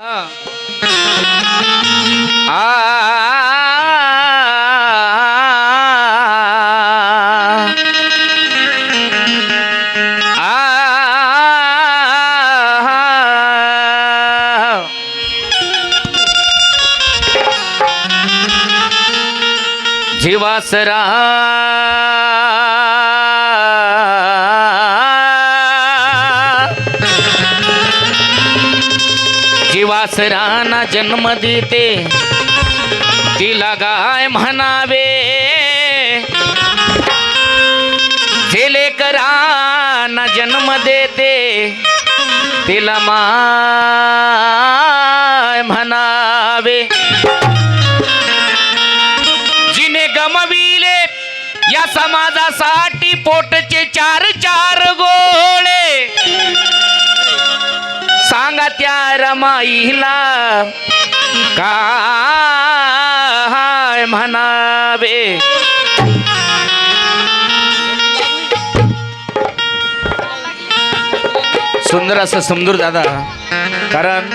हाँ। जीवासरा जीवासराना जन्म देते. तिला गाय म्हणावे झेलेकरांना जन्म देते. तिला माय म्हणावे जिने गमविले या समाजासाठी पोटचे चार चार गो रमाईला काय म्हणावे? सुंदर असं समजूर दादा. कारण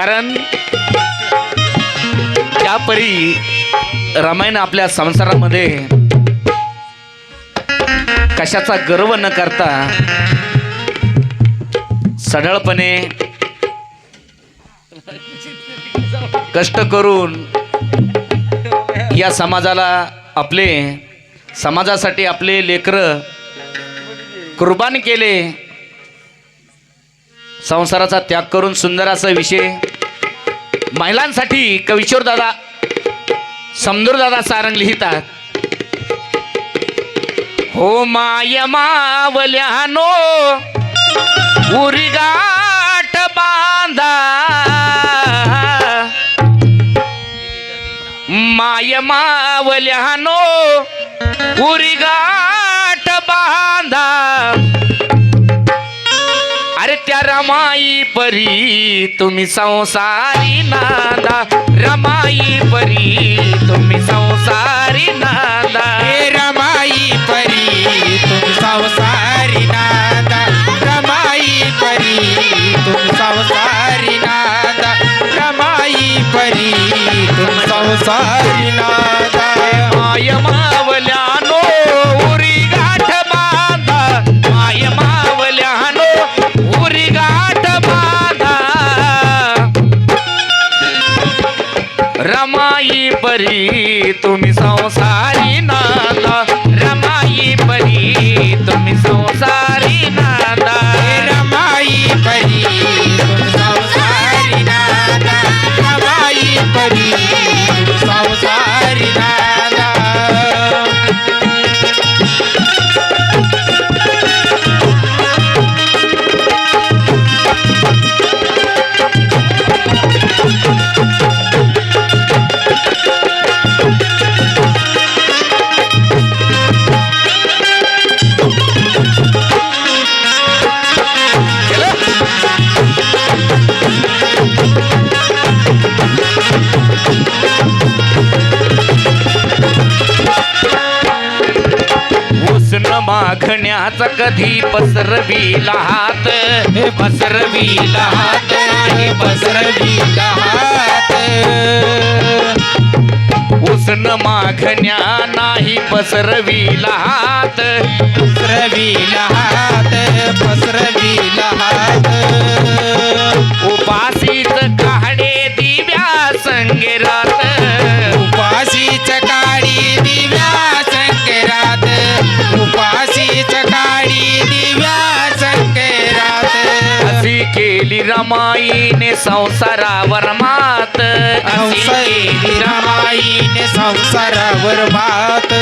कारण त्यापरी रामायण आपल्या संसारामध्ये कशाचा गर्व न करता सढळपणे कष्ट करून या समाजाला आपले समाजासाठी आपले लेकरं कुर्बान केले संसाराचा त्याग करून सुंदर असा विषय महिलांसाठी कविश्वर दादा समदूर दादा सारंग लिहितात. हो माय मावल्यानो उरिगाठ बांधा. माय मावल्यानो उरिगाठ बांधा. रमाई परी तुम्ही संसारी नादा रमाई परी तुम्ही संसारी नादा हे रमाई परी तुम्ही संसारी नादा रमाई परी तुम्ही संसारी नादा रमाई परी तुम संसारी रमाई परी तुम्ही संसारी नादा रमाई परी तुम्ही संसारी नादा मागण्याचा कधी पसरविला हात. पसरविला हात हे पसरविला हात. उष्ण मागण्या नाही पसरविला हात. पसरविला हात पसरविला हात. रमाईने संसारावर मात. केली रमाईने संसारावर बात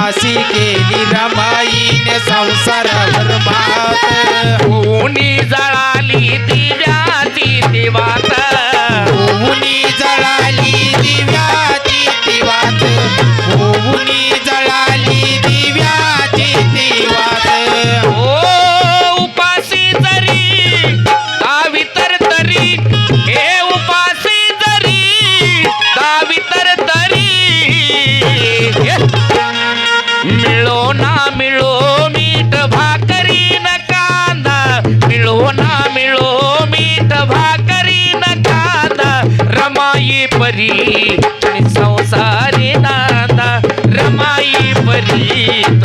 अशी केली रमाईने संसारावर बात रमाई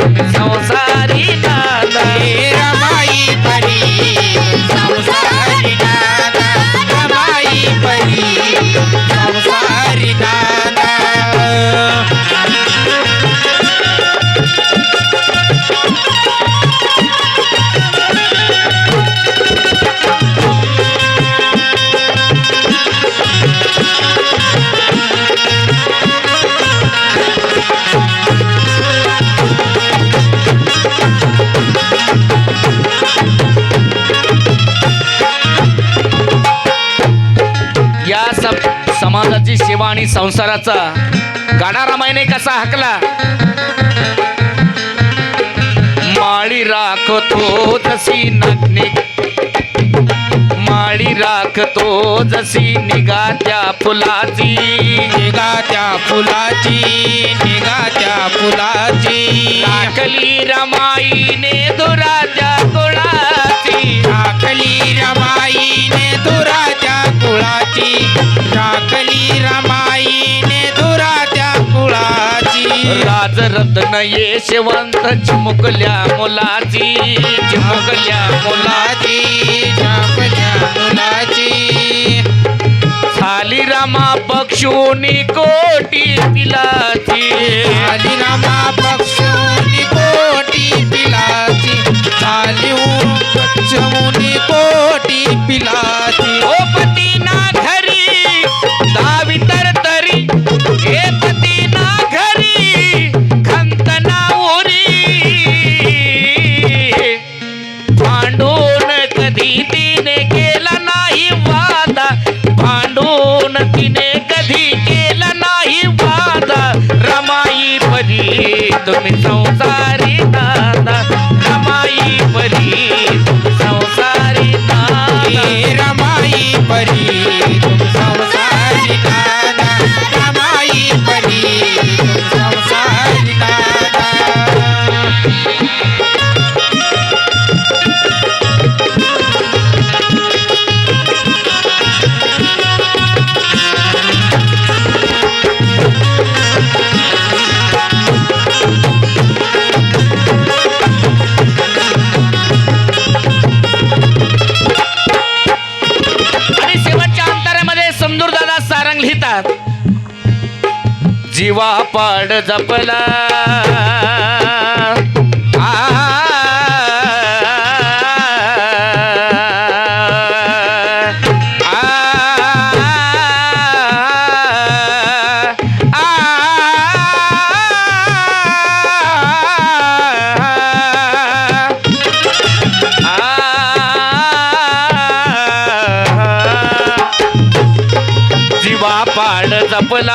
समाजाची सेवा आणि संसाराचा गाडा रामायणे कसा हाकला? माळी राखतो जशी नग्ने. माळी राखतो जशी निगा त्या फुलाची. निघा त्या फुलाची निघा त्या फुलाची. राखली रमाईने दुराच्या कुळाची. राखली रमाईने राखली रमाईने दुराच्या कुळाची राजरत्न यशवंत चिमुकल्या मुलाची चिमुकल्या मुलाची. झापल्या मुलाची झाली रमा पक्षुनी कोटी पिलाची. आली रमा पक्षुनी परी तुम्ही जीवा पाड जपला. पाड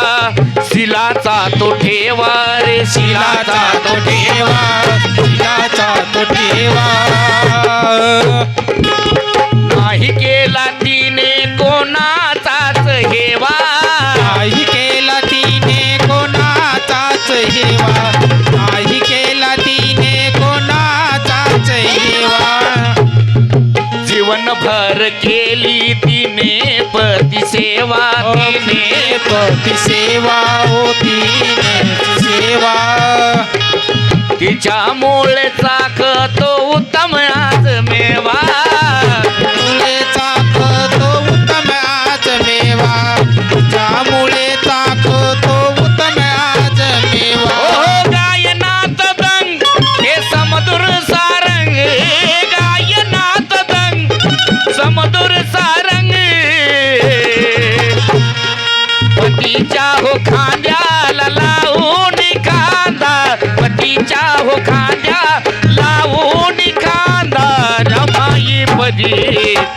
शिलाचा तो ठेवा रे शिलाचा तो ठेवा शिलाचा तो ठेवा. सेवा तिने पती सेवा होती सेवा. तिच्यामुळे चाकतो उत्तम आज मेवा.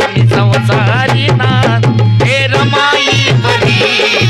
तुम्ही संसारी ना हे रमाई बरी